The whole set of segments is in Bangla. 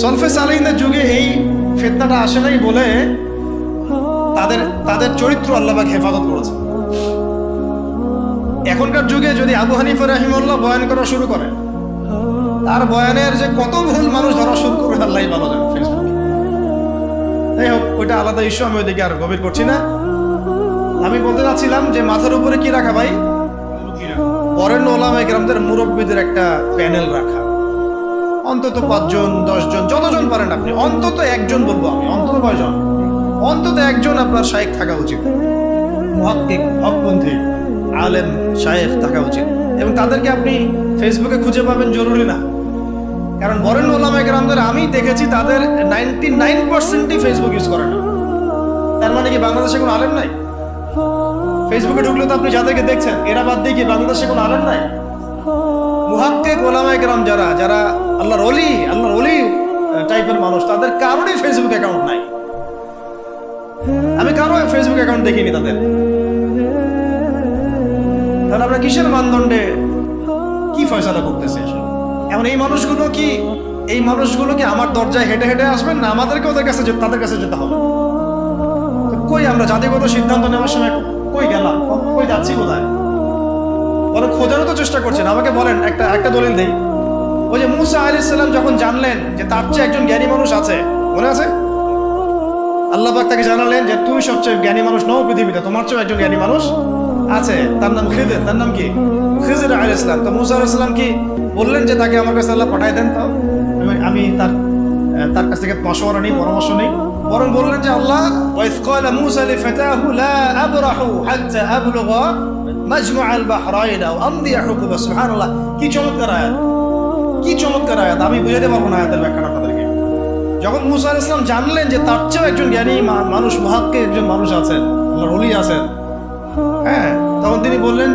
সলফে সালিনদের যুগে এই ফেতনাটা আসে নাই বলে তাদের তাদের চরিত্র আল্লাহবাক হেফাজত করেছে। এখনকার যুগে যদি আবু হানিফা রাহিমুল্লাহ বয়ান করা শুরু করে, তার বয়ানের যে কত ভুল মানুষ ধরা শুরু করবে আল্লাহ ভালো জানে ফেসবুকে যাই হোক, ওইটা আলাদা ইস্যু, আমি ওইদিকে আর গভীর করছি না। আমি বলতে চাচ্ছিলাম যে মাথার উপরে কি রাখা ভাই? পরের ওলামা গ্রামদের মুরব্বীদের একটা প্যানেল রাখা। অন্তত পাঁচজন, দশজন, যতজন পারেন আপনি, অন্তত একজন বলব আমি, অন্তত কয়জন? অন্তত একজন আপনার শায়েক থাকা উচিত। মহাক্কিক হকপন্থী আলেম, শায়েখ থাকা উচিত। এবং তাদেরকে আপনি ফেসবুকে খুঁজে পাবেন জরুরি না। কারণ বরেন ওলামা গ্রামদের আমি দেখেছি তাদের নাইনটি নাইন পার্সেন্টই ফেসবুক ইউজ করে না। তার মানে কি বাংলাদেশে কোনো আলেম নাই? ফেসবুকে ঢুকলে তো আপনি যাদেরকে দেখছেন, এরা বাদ দিয়ে কি বাংলাদেশে কোনো আলেম নাই? মুহাক্কিক ওলামায়ে কেরাম যারা যারা আল্লাহর অলি আল্লাহর অলি টাইপের মানুষ। তাদের কারোরই ফেসবুক অ্যাকাউন্ট নাই। আমি কারও ফেসবুক অ্যাকাউন্ট দেখিনি তাদের। তাহলে আমরা কিসের মানদণ্ডে কি ফয়সালা করতেছি এখন এই মানুষগুলো কি, এই মানুষগুলো কি আমার দরজায় হেঁটে হেঁটে আসবেন না আমাদেরকে ওদের কাছে তাদের কাছে যেতে হবে? কই আমরা জাতিগত সিদ্ধান্ত নেওয়ার সময় কই গেলাম? কই যাচ্ছি কোথায়? বলে, খোঁজারও তো চেষ্টা করছেন। আমাকে বলেন, একটা একটা দলিল দেই। ওই যে মুসা আলি সাল্লাম যখন জানলেন যে তার চেয়ে একজন জ্ঞানী মানুষ আছে, মনে আছে? আল্লাহ পাক তাকে জানালেন যে তুই সবচেয়ে জ্ঞানী মানুষ নও পৃথিবীতে, তোমার চেয়ে একজন জ্ঞানী মানুষ আছে। তার নাম খিদের, তার নাম কি? খিজির আল ইসলাম তো মুসা আলাইহিস সালাম কি বললেন যে তাকে আমার কাছে আল্লাহ পাঠাই দেন তো? আমি- তার তার কাছ থেকে মশওয়ারা নেই, পরামর্শ নেই। বরং বললেন যে আল্লাহ ওয়াইস ক্বালা মুসা লিফাতাহু, লা আবরাহু হাত্তা আবলুগা মাজমা আল বাহরাইন আও আমদি হুকুবা সুবহানাল্লাহ। কি চমৎকার আয়াত। কি চমৎকার আয়াত? আমি বুঝাতে পারব না আয়াতের ব্যাখ্যাটা আপনাদেরকে যখন মুসা আলাইহিস সালাম জানলেন যে তার চেয়েও একজন জ্ঞানী মানুষ মহাক্কে একজন মানুষ আছেন, আল্লাহর ওলি আছেন হ্যাঁ তখন তিনি বললেন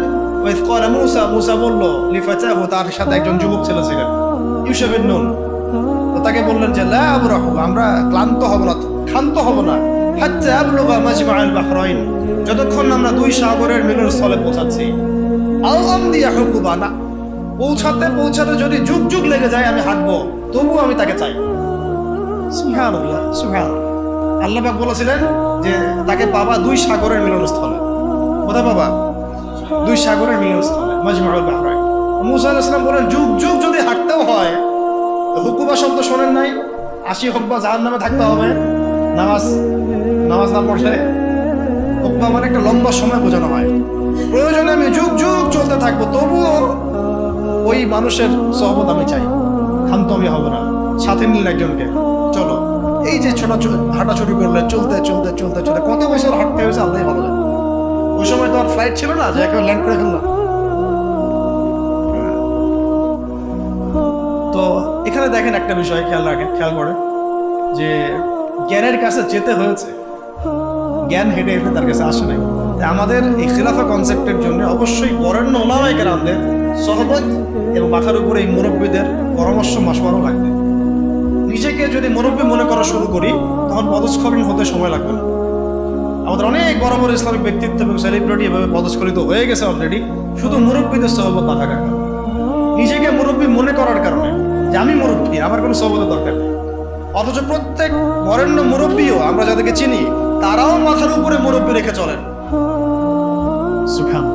ওই মুসা মুসা বলল তার সাথে একজন যুবক ছেলে ছিলেন, ইউসুফ বিন নুন। তাকে বললেন যে, লা আবরাহু আমরা ক্লান্ত হব না, ক্ষান্ত হব না। Al Bahrain. যতক্ষণ আমরা দুই সাগরের মিলনস্থলে পৌঁছাচ্ছি। আও আমদিয়া হুকুবা না পৌঁছাতে পৌঁছাতে যদি যুগ যুগ লেগে যায়, আমি হাঁটবো। তবুও আমি তাকে চাই। আল্লাহ বলেছিলেন যে, তাকে পাবা দুই সাগরের মিলনস্থলে। কোথায় পাবা? দুই সাগরের মিলনস্থলে মাজমাউল বাহরাইন। মুসা আলাইহিস সালাম বলেন, যুগ যুগ যদি হাঁটতেও হয় হুকুবা শব্দ শোনেন নাই। আশি হোক বা জাহান নামে থাকতে হবে। নামাজ নামাজ না পড়লে হুকুবা মানে একটা লম্বা সময় বোঝানো হয়। প্রয়োজনে আমি যুগ যুগ চলতে থাকব, তবুও ওই মানুষের সহবত আমি চাই। ক্ষান্ত আমি হব না। সাথে নিলেন একজনকে। চলো। এই যে ছোট ছোট হাঁটা শুরু করলে চলতে চলতে চলতে চলতে কত বছর হাঁটতে হয়েছে আল্লাহ ভালো জানে। ওই সময় তো আর ফ্লাইট ছিল না, যে একেবারে ল্যান্ড করে ফেললাম। তো এখানে দেখেন একটা বিষয় খেয়াল রাখেন খেয়াল করেন যে জ্ঞানের কাছে যেতে হয়েছে। জ্ঞান হেঁটে হেঁটে তার কাছে আসে নাই। আমাদের এই খিলাফা কনসেপ্টের জন্য অবশ্যই বরেণ্য ওলামাই কেরামদের সহবত এবং মাথার উপরে এই মুরব্বীদের পরামর্শ মাসমারও লাগবে। নিজেকে যদি মুরব্বী মনে করা শুরু করি, তখন পদস্খলন হতে সময় লাগবে না। আমাদের অনেক বড় বড় ইসলামিক ব্যক্তিত্ব এবং সেলিব্রিটি এভাবে পদস্খলিত হয়ে গেছে অলরেডি শুধু মুরব্বীদের সহবত না থাকার কারণে। নিজেকে মুরব্বী মনে করার কারণে যে আমি মুরব্বী, আমার কোনো সহবতের দরকার নেই। অথচ প্রত্যেক বরেণ্য মুরব্বীও আমরা যাদেরকে চিনি, তারাও মাথার উপরে মুরব্বী রেখে চলেন। সুখান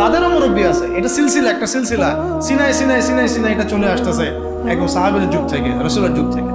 তাদেরও মুরব্বী আছে। এটা সিলসিলা, একটা সিলসিলা। সিনাই সিনাই সিনাই সিনাই এটা চলে আসতেছে। একদম সাহাবের যুগ থেকে, রসুলের যুগ থেকে।